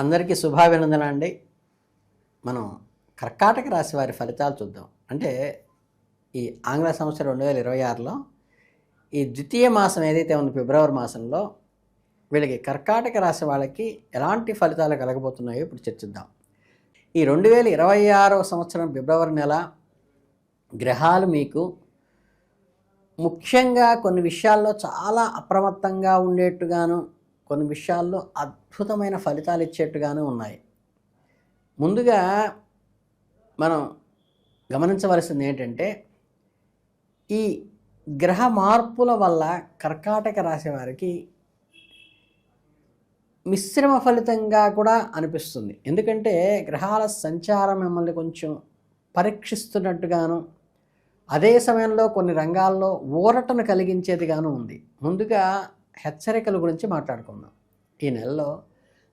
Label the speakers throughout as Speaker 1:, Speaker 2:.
Speaker 1: అందరికీ శుభాభినందన అండి. మనం కర్కాటక రాశి వారి ఫలితాలు చూద్దాం. అంటే ఈ ఆంగ్ల సంవత్సరం రెండు వేల ఇరవై ఆరులో ఈ ద్వితీయ మాసం ఏదైతే ఉందో ఫిబ్రవరి మాసంలో వీళ్ళకి కర్కాటక రాశి వాళ్ళకి ఎలాంటి ఫలితాలు కలగబోతున్నాయో ఇప్పుడు చర్చిద్దాం. ఈ రెండు వేల ఇరవై ఆరో సంవత్సరం ఫిబ్రవరి నెల గ్రహాలు మీకు ముఖ్యంగా కొన్ని విషయాల్లో చాలా అప్రమత్తంగా ఉండేట్టుగాను కొన్ని విషయాల్లో అద్భుతమైన ఫలితాలు ఇచ్చేట్టుగాను ఉన్నాయి. ముందుగా మనం గమనించవలసింది ఏంటంటే ఈ గ్రహ మార్పుల వల్ల కర్కాటక రాశి వారికి మిశ్రమ ఫలితంగా కూడా అనిపిస్తుంది. ఎందుకంటే గ్రహాల సంచారం మిమ్మల్ని కొంచెం పరీక్షిస్తున్నట్టుగాను అదే సమయంలో కొన్ని రంగాల్లో ఊరటను కలిగించేదిగాను ఉంది. ముందుగా హెచ్చరికల గురించి మాట్లాడుకుందాం. ఈ నెలలో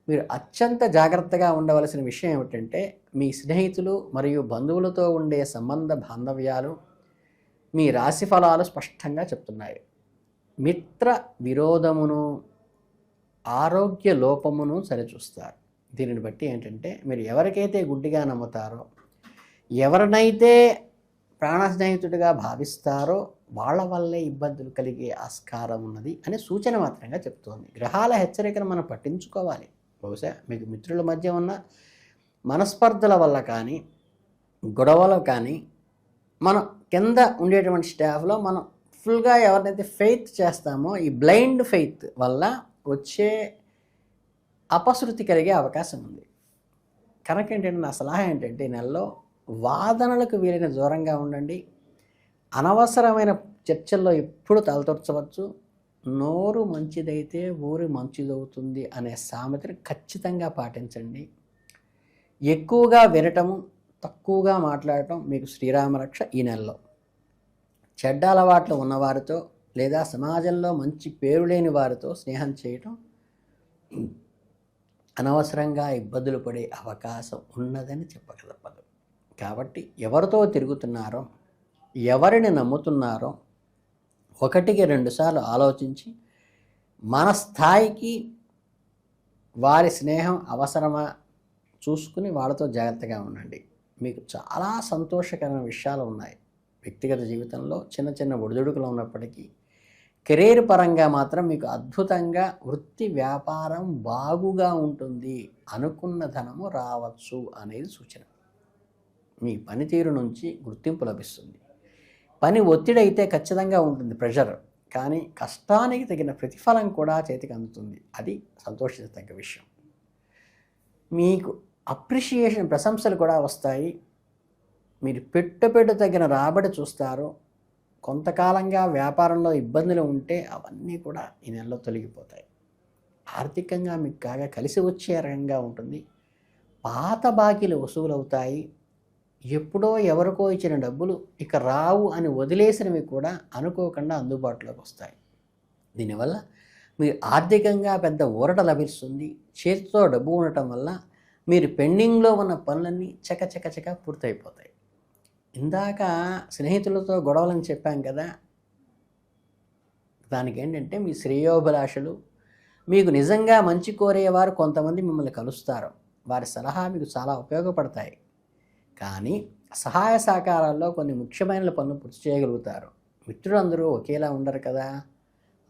Speaker 1: మీరు అత్యంత జాగ్రత్తగా ఉండవలసిన విషయం ఏమిటంటే మీ స్నేహితులు మరియు బంధువులతో ఉండే సంబంధ బాంధవ్యాలు మీ రాశి ఫలాలు స్పష్టంగా చెప్తున్నాయి. మిత్ర విరోధమును ఆరోగ్య లోపమును సరిచూస్తారు. దీనిని బట్టి ఏంటంటే మీరు ఎవరికైతే గుడ్డిగా నమ్ముతారో ఎవరినైతే ప్రాణ స్నేహితుడిగా భావిస్తారో వాళ్ళ వల్లే ఇబ్బందులు కలిగే ఆస్కారం ఉన్నది అనే సూచన మాత్రంగా చెప్తోంది. గ్రహాల హెచ్చరికను మనం పట్టించుకోవాలి. బహుశా మీకు మిత్రుల మధ్య ఉన్న మనస్పర్ధల వల్ల కానీ గొడవల కానీ మనం కింద ఉండేటువంటి స్టాఫ్లో మనం ఫుల్గా ఎవరినైతే ఫెయిత్ చేస్తామో ఈ బ్లైండ్ ఫెయిత్ వల్ల వచ్చే అపశృతి కలిగే అవకాశం ఉంది. కనుక ఏంటంటే నా సలహా ఏంటంటే ఈ నెలలో వాదనలకు వీలైన దూరంగా ఉండండి. అనవసరమైన చర్చల్లో ఎప్పుడు తలతొచ్చవచ్చు నోరు మంచిదైతే ఊరు మంచిదవుతుంది అనే సామెతని ఖచ్చితంగా పాటించండి. ఎక్కువగా వినటము తక్కువగా మాట్లాడటం మీకు శ్రీరామరక్ష ఈ నెలలో. చెడ్డ అలవాట్లు ఉన్నవారితో లేదా సమాజంలో మంచి పేరు లేని వారితో స్నేహం చేయటం అనవసరంగా ఇబ్బందులు పడే అవకాశం ఉన్నదని చెప్పగలపదు కాబట్టి ఎవరితో తిరుగుతున్నారో ఎవరిని నమ్ముతున్నారో ఒకటికి రెండుసార్లు ఆలోచించి మన స్థాయికి వారి స్నేహం అవసరమా చూసుకుని వాళ్ళతో జాగ్రత్తగా ఉండండి. మీకు చాలా సంతోషకరమైన విషయాలు ఉన్నాయి. వ్యక్తిగత జీవితంలో చిన్న చిన్న ఒడిదుడుకులు ఉన్నప్పటికీ కెరీర్ పరంగా మాత్రం మీకు అద్భుతంగా వృత్తి వ్యాపారం బాగుగా ఉంటుంది అనుకున్న ధనము రావచ్చు అనేది సూచన. మీ పనితీరు నుంచి గుర్తింపు లభిస్తుంది. పని ఒత్తిడి అయితే ఖచ్చితంగా ఉంటుంది ప్రెషర్. కానీ కష్టానికి తగిన ప్రతిఫలం కూడా చేతికి అందుతుంది. అది సంతోషించదగ్గ విషయం. మీకు అప్రిషియేషన్ ప్రశంసలు కూడా వస్తాయి. మీరు పెట్టుబడి తగిన రాబడి చూస్తారు. కొంతకాలంగా వ్యాపారంలో ఇబ్బందులు ఉంటే అవన్నీ కూడా ఈ నెలలో తొలగిపోతాయి. ఆర్థికంగా మీకు కాగా కలిసి వచ్చే రకంగా ఉంటుంది. పాత బాకీలు వసూలవుతాయి. ఎప్పుడో ఎవరికో ఇచ్చిన డబ్బులు ఇక రావు అని వదిలేసినవి కూడా అనుకోకుండా అందుబాటులోకి వస్తాయి. దీనివల్ల మీరు ఆర్థికంగా పెద్ద ఊరట లభిస్తుంది. చేతితో డబ్బు ఉండటం వల్ల మీరు పెండింగ్లో ఉన్న పనులన్నీ చకచకచక పూర్తయిపోతాయి. ఇందాక స్నేహితులతో గొడవలని చెప్పాం కదా! దానికి ఏంటంటే మీ శ్రేయోభిలాషలు మీకు నిజంగా మంచి కోరేవారు కొంతమంది మిమ్మల్ని కలుస్తారు. వారి సలహా మీకు చాలా ఉపయోగపడతాయి. కానీ సహాయ సహకారాల్లో కొన్ని ముఖ్యమైన పనులు పూర్తి చేయగలుగుతారు. మిత్రులందరూ ఒకేలా ఉండరు కదా?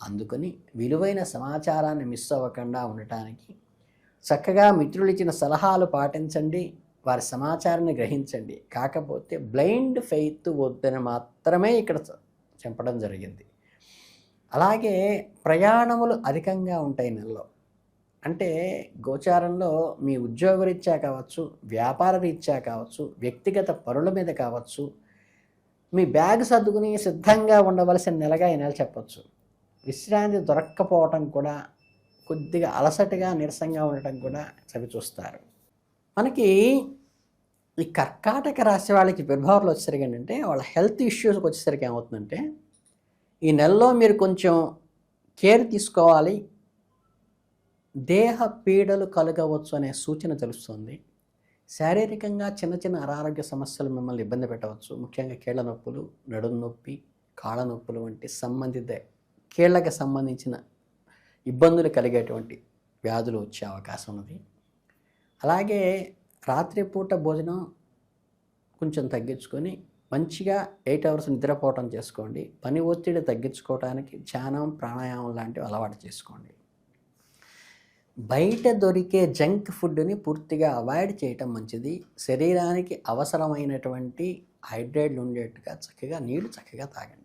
Speaker 1: అందుకని విలువైన సమాచారాన్ని మిస్ అవ్వకుండా ఉండటానికి చక్కగా మిత్రులు ఇచ్చిన సలహాలు పాటించండి వారి సమాచారాన్ని గ్రహించండి. కాకపోతే బ్లైండ్ ఫెయిత్ వద్దని మాత్రమే ఇక్కడ చెప్పడం జరిగింది. అలాగే ప్రయాణములు అధికంగా ఉంటాయి నెలలో. అంటే గోచారంలో మీ ఉద్యోగరీత్యా కావచ్చు వ్యాపార రీత్యా కావచ్చు వ్యక్తిగత పనుల మీద కావచ్చు మీ బ్యాగ్ సర్దుకుని సిద్ధంగా ఉండవలసిన నెలగా ఈ నెల చెప్పచ్చు. విశ్రాంతి దొరక్కపోవటం కూడా కొద్దిగా అలసటగా నీరసంగా ఉండటం కూడా చవి చూస్తారు. మనకి ఈ కర్కాటక రాశి వాళ్ళకి ఫిబ్రవరిలో వచ్చేసరికి ఏంటంటే వాళ్ళ హెల్త్ ఇష్యూస్కి వచ్చేసరికి ఏమవుతుందంటే ఈ నెలలో మీరు కొంచెం కేర్ తీసుకోవాలి దేహ పీడలు కలగవచ్చు అనే సూచన తెలుస్తుంది. శారీరకంగా చిన్న చిన్న అనారోగ్య సమస్యలు మిమ్మల్ని ఇబ్బంది పెట్టవచ్చు. ముఖ్యంగా కీళ్ళ నొప్పులు నడుము నొప్పి కాళ్ళ నొప్పులు వంటి సంబంధిత కీళ్ళకి సంబంధించిన ఇబ్బందులు కలిగేటువంటి వ్యాధులు వచ్చే అవకాశం ఉన్నది. అలాగే రాత్రిపూట భోజనం కొంచెం తగ్గించుకొని మంచిగా ఎయిట్ అవర్స్ నిద్రపోవటం చేసుకోండి. పని ఒత్తిడి తగ్గించుకోవడానికి ధ్యానం ప్రాణాయామం లాంటివి అలవాటు చేసుకోండి. బయట దొరికే జంక్ ఫుడ్ని పూర్తిగా అవాయిడ్ చేయటం మంచిది. శరీరానికి అవసరమైనటువంటి హైడ్రేట్లు ఉండేట్టుగా చక్కగా నీళ్ళు చక్కగా తాగండి.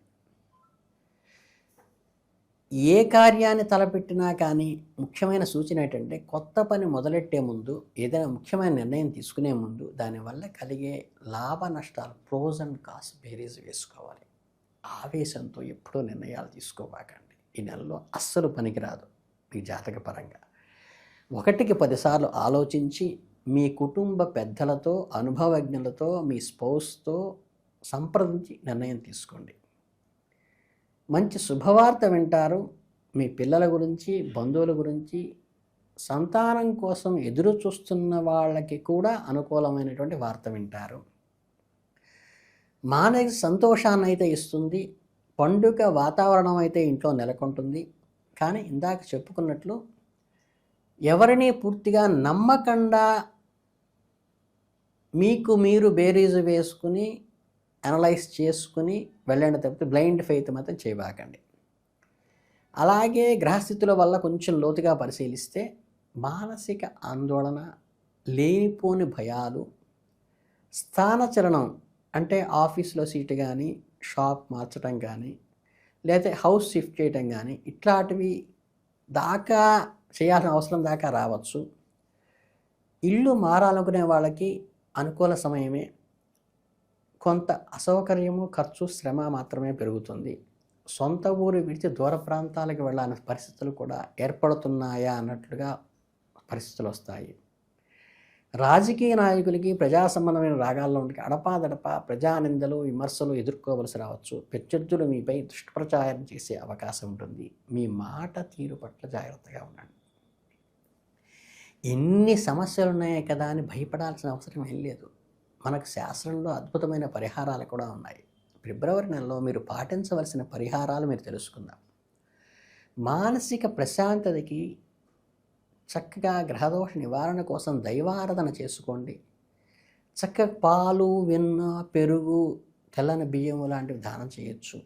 Speaker 1: ఏ కార్యాన్ని తలపెట్టినా కానీ ముఖ్యమైన సూచన ఏంటంటే కొత్త పని మొదలెట్టే ముందు ఏదైనా ముఖ్యమైన నిర్ణయం తీసుకునే ముందు దానివల్ల కలిగే లాభ నష్టాలు ప్రోజ్ అండ్ కాస్ బేరీస్ వేసుకోవాలి. ఆవేశంతో ఎప్పుడూ నిర్ణయాలు తీసుకోబాకండి. ఈ నెలలో అస్సలు పనికిరాదు మీ జాతక పరంగా ఒకటికి పదిసార్లు ఆలోచించి మీ కుటుంబ పెద్దలతో అనుభవజ్ఞులతో మీ స్పౌస్తో సంప్రదించి నిర్ణయం తీసుకోండి. మంచి శుభవార్త వింటారు. మీ పిల్లల గురించి బంధువుల గురించి సంతానం కోసం ఎదురు చూస్తున్న వాళ్ళకి కూడా అనుకూలమైనటువంటి వార్త వింటారు. మానసిక సంతోషాన్ని అయితే ఇస్తుంది. పండుగ వాతావరణం అయితే ఇంట్లో నెలకొంటుంది. కానీ ఇందాక చెప్పుకున్నట్లు ఎవరిని పూర్తిగా నమ్మకుండా మీకు మీరు బేరీజు వేసుకుని అనలైజ్ చేసుకుని వెళ్ళండి తప్పితే బ్లైండ్ ఫెయిత్ మాత్రం చేయబాకండి. అలాగే గ్రహస్థితుల వల్ల కొంచెం లోతుగా పరిశీలిస్తే మానసిక ఆందోళన లేనిపోని భయాలు స్థానచలనం అంటే ఆఫీస్లో సీటు కానీ షాప్ మార్చడం కానీ లేకపోతే హౌస్ షిఫ్ట్ చేయటం కానీ ఇట్లాంటివి దాకా చేయాల్సిన అవసరం దాకా రావచ్చు. ఇల్లు మారాలనుకునే వాళ్ళకి అనుకూల సమయమే. కొంత అసౌకర్యము ఖర్చు శ్రమ మాత్రమే పెరుగుతుంది. సొంత ఊరు విడిచి దూర ప్రాంతాలకు వెళ్ళాలని పరిస్థితులు కూడా ఏర్పడుతున్నాయా అన్నట్లుగా పరిస్థితులు వస్తాయి. రాజకీయ నాయకులకి ప్రజా సంబంధమైన రాగాల్లో ఉండి అడపాదడప ప్రజానిందలు విమర్శలు ఎదుర్కోవలసి రావచ్చు. ప్రత్యర్థులు మీపై దుష్ప్రచారం చేసే అవకాశం ఉంటుంది. మీ మాట తీరు పట్ల జాగ్రత్తగా ఉండండి. ఎన్ని సమస్యలు ఉన్నాయి కదా అని భయపడాల్సిన అవసరం ఏం లేదు. మనకు శాస్త్రంలో అద్భుతమైన పరిహారాలు కూడా ఉన్నాయి. ఫిబ్రవరి నెలలో మీరు పాటించవలసిన పరిహారాలు మీరు తెలుసుకుందాం. మానసిక ప్రశాంతతకి చక్కగా గ్రహదోష నివారణ కోసం దైవారాధన చేసుకోండి. చక్కగా పాలు వెన్న పెరుగు తెల్లని బియ్యము లాంటివి దానం చేయొచ్చు.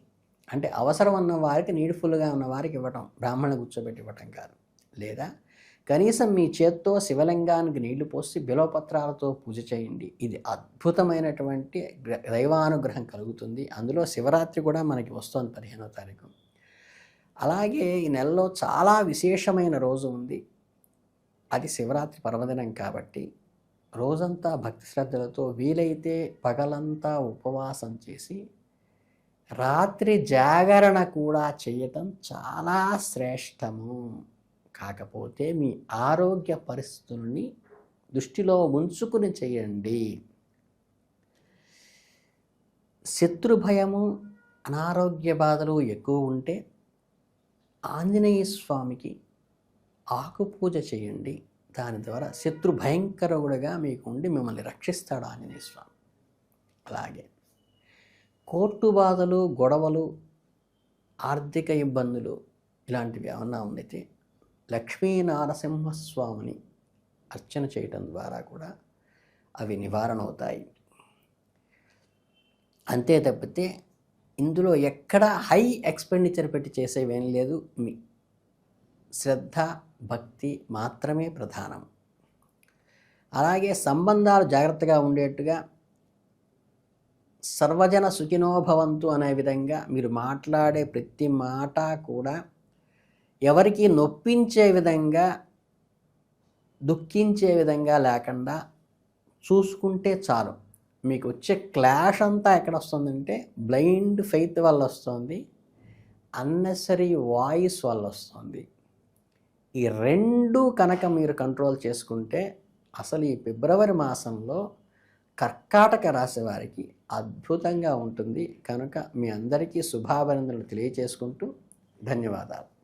Speaker 1: అంటే అవసరం ఉన్న వారికి నీడ్ఫుల్గా ఉన్న వారికి ఇవ్వటం బ్రాహ్మణ కూర్చోబెట్టి ఇవ్వటం కాదు. లేదా కనీసం మీ చేత్తో శివలింగానికి నీళ్ళు పోసి బిలోపత్రాలతో పూజ చేయండి. ఇది అద్భుతమైనటువంటి దైవానుగ్రహం కలుగుతుంది. అందులో శివరాత్రి కూడా మనకి వస్తుంది పదిహేనో తారీఖు. అలాగే ఈ నెలలో చాలా విశేషమైన రోజు ఉంది. అది శివరాత్రి పర్వదినం కాబట్టి రోజంతా భక్తి శ్రద్ధలతో వీలైతే పగలంతా ఉపవాసం చేసి రాత్రి జాగరణ కూడా చేయటం చాలా శ్రేష్టము. కాకపోతే మీ ఆరోగ్య పరిస్థితుల్ని దృష్టిలో ఉంచుకుని చేయండి. శత్రు భయము అనారోగ్య బాధలు ఎక్కువ ఉంటే ఆంజనేయ స్వామికి ఆకుపూజ చేయండి. దాని ద్వారా శత్రు భయంకరుడుగా మీకు ఉండి మిమ్మల్ని రక్షిస్తాడు ఆంజనేయ స్వామి. అలాగే కోర్టు బాధలు గొడవలు ఆర్థిక ఇబ్బందులు ఇలాంటివి ఏమన్నా ఉండితే లక్ష్మీ నారసింహస్వామిని అర్చన చేయటం ద్వారా కూడా అవి నివారణ అవుతాయి అంతే తప్పితే ఇందులో ఎక్కడ హై ఎక్స్పెండిచర్ పెట్టి చేసేవేం లేదు. మీ శ్రద్ధ భక్తి మాత్రమే ప్రధానం. అలాగే సంబంధాలు జాగ్రత్తగా ఉండేట్టుగా సర్వజన సుఖినోభవంతు అనే విధంగా మీరు మాట్లాడే ప్రతి మాట కూడా ఎవరికి నొప్పించే విధంగా దుఃఖించే విధంగా లేకుండా చూసుకుంటే చాలు. మీకు వచ్చే క్లాష్ అంతా ఎక్కడ వస్తుందంటే బ్లైండ్ ఫెయిత్ వల్ల వస్తుంది అన్నెసరీ వాయిస్ వల్ల వస్తుంది ఈ రెండు కనుక మీరు కంట్రోల్ చేసుకుంటే అసలు ఈ ఫిబ్రవరి మాసంలో కర్కాటక రాశి వారికి అద్భుతంగా ఉంటుంది. కనుక మీ అందరికీ శుభాభినందనలు తెలియచేసుకుంటూ ధన్యవాదాలు.